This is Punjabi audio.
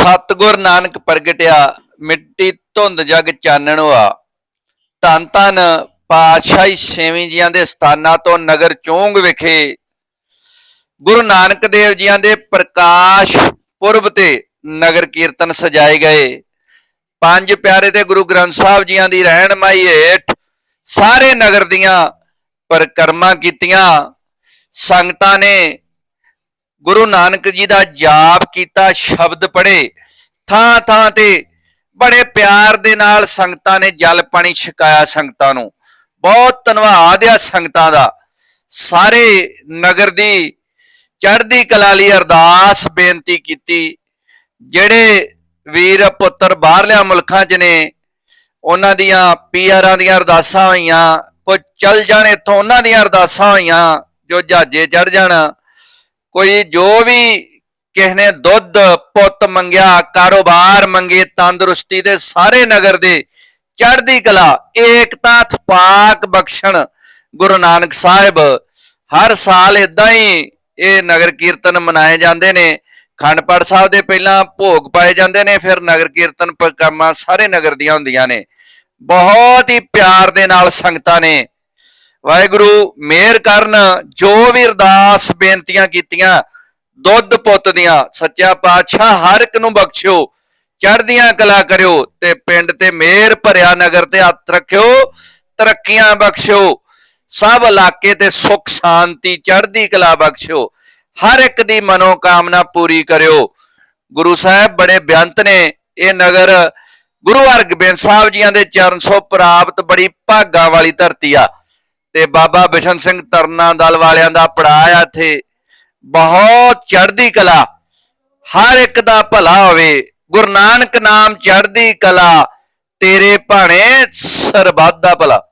ਸਤਗੁਰ ਨਾਨਕ ਪ੍ਰਗਟਿਆ, ਮਿੱਟੀ ਧੁੰਦ ਜਗ ਚਾਨਣ ਧੰਨ ਧੰਨ ਪਾਤਸ਼ਾਹੀ ਛੇਵੀਂ ਜੀਆਂ ਦੇ ਸਥਾਨਾਂ ਤੋਂ ਨਗਰ ਚੋਂਗ ਵਿਖੇ, ਗੁਰੂ ਨਾਨਕ ਦੇਵ ਜੀਆਂ ਦੇ ਪ੍ਰਕਾਸ਼ ਪੁਰਬ ਤੇ ਨਗਰ ਕੀਰਤਨ ਸਜਾਏ ਗਏ। ਪੰਜ ਪਿਆਰੇ ਤੇ ਗੁਰੂ ਗ੍ਰੰਥ ਸਾਹਿਬ ਜੀਆਂ ਦੀ ਰਹਿਨਮਾਈ ਹੇਠ ਸਾਰੇ ਨਗਰ ਦੀਆਂ ਪਰਿਕਰਮਾ ਕੀਤੀਆਂ। ਸੰਗਤਾਂ ਨੇ ਗੁਰੂ ਨਾਨਕ ਜੀ ਦਾ ਜਾਪ ਕੀਤਾ, ਸ਼ਬਦ ਪੜ੍ਹੇ, ਥਾਂ ਥਾਂ ਤੇ ਬੜੇ ਪਿਆਰ ਦੇ ਨਾਲ ਸੰਗਤਾਂ ਨੇ ਜਲ ਪਾਣੀ ਛਕਾਇਆ ਸੰਗਤਾਂ ਨੂੰ। ਬਹੁਤ ਧੰਨਵਾਦ ਆ ਸੰਗਤਾਂ ਦਾ। ਸਾਰੇ ਨਗਰ ਦੀ ਚੜ੍ਹਦੀ ਕਲਾ ਲਈ ਅਰਦਾਸ ਬੇਨਤੀ ਕੀਤੀ। ਜਿਹੜੇ ਵੀਰ, ਪੁੱਤਰ ਬਾਹਰਲਿਆਂ ਮੁਲਕਾਂ 'ਚ ਨੇ, ਉਹਨਾਂ ਦੀਆਂ ਪੀਆਰਾਂ ਦੀਆਂ ਅਰਦਾਸਾਂ ਹੋਈਆਂ, ਕੋਈ ਚੱਲ ਜਾਣ ਇੱਥੋਂ, ਉਹਨਾਂ ਦੀਆਂ ਅਰਦਾਸਾਂ ਹੋਈਆਂ, ਜੋ ਜਹਾਜੇ ਚੜ ਜਾਣ ਕੋਈ ਜੋ ਵੀ ਕਿਸੇ ਨੇ ਦੁੱਧ, ਪੁੱਤ ਮੰਗਿਆ, ਕਾਰੋਬਾਰ ਮੰਗੇ, ਤੰਦਰੁਸਤੀ ਦੇ ਸਾਰੇ ਨਗਰ ਦੇ ਚੜ੍ਹਦੀ ਕਲਾ ਏਕਤਾ ਥਪਾਕ ਬਖਸ਼ਣ ਗੁਰੂ ਨਾਨਕ ਸਾਹਿਬ। ਹਰ ਸਾਲ ਇਦਾਂ ਹੀ ਇਹ ਨਗਰ ਕੀਰਤਨ ਮਨਾਏ ਜਾਂਦੇ ਨੇ। ਖੰਡਪੜ ਸਾਹਿਬ ਦੇ ਪਹਿਲਾਂ ਭੋਗ ਪਾਏ ਜਾਂਦੇ ਨੇ, ਫਿਰ ਨਗਰ ਕੀਰਤਨ ਪ੍ਰਕਰਮਾਂ ਸਾਰੇ ਨਗਰ ਦੀਆਂ ਹੁੰਦੀਆਂ ਨੇ। ਬਹੁਤ ਹੀ ਪਿਆਰ ਦੇ ਨਾਲ ਸੰਗਤਾਂ ਨੇ। ਵਾਹਿਗੁਰੂ, ਮਿਹਰ ਕਰਨ ਜੋ ਵੀ ਅਰਦਾਸ ਬੇਨਤੀਆਂ ਕੀਤੀਆਂ, ਦੁੱਧ ਪੁੱਤ ਦੀਆਂ, ਸੱਚਾ ਪਾਤਸ਼ਾਹ ਹਰ ਇੱਕ ਨੂੰ ਬਖਸ਼ਿਓ, ਚੜ੍ਹਦੀਆਂ ਕਲਾ ਕਰਿਓ ਤੇ ਪਿੰਡ ਤੇ ਮਿਹਰ ਭਰਿਆ ਨਗਰ ਤੇ ਹੱਥ ਰੱਖਿਓ, ਤਰੱਕੀਆਂ ਬਖਸ਼ਿਓ, ਸਭ ਇਲਾਕੇ ਤੇ ਸੁੱਖ, ਸ਼ਾਂਤੀ, ਚੜ੍ਹਦੀ ਕਲਾ ਬਖਸ਼ਿਓ, ਹਰ ਇੱਕ ਦੀ ਮਨੋ ਕਾਮਨਾ ਪੂਰੀ ਕਰਿਓ। ਗੁਰੂ ਸਾਹਿਬ ਬੜੇ ਬੇਅੰਤ ਨੇ ਇਹ ਨਗਰ। ਗੁਰੂ ਹਰਗੋਬਿੰਦ ਸਾਹਿਬ ਜੀਆਂ ਦੇ ਚਰਨ ਸੋ ਪ੍ਰਾਪਤ ਬੜੀ ਭਾਗਾ ਵਾਲੀ ਧਰਤੀ ਆ। ਤੇ ਬਾਬਾ ਬਿਸ਼ਨ ਸਿੰਘ ਤਰਨਾ ਦਲ ਵਾਲਿਆਂ ਦਾ ਪੜਾਅ ਆ ਇੱਥੇ। ਬਹੁਤ ਚੜ੍ਹਦੀ ਕਲਾ। ਹਰ ਇੱਕ ਦਾ ਭਲਾ ਹੋਵੇ। ਗੁਰੂ ਨਾਨਕ ਨਾਮ ਚੜ੍ਹਦੀ ਕਲਾ। ਤੇਰੇ ਭਾਣੇ ਸਰਬੱਤ ਦਾ ਭਲਾ।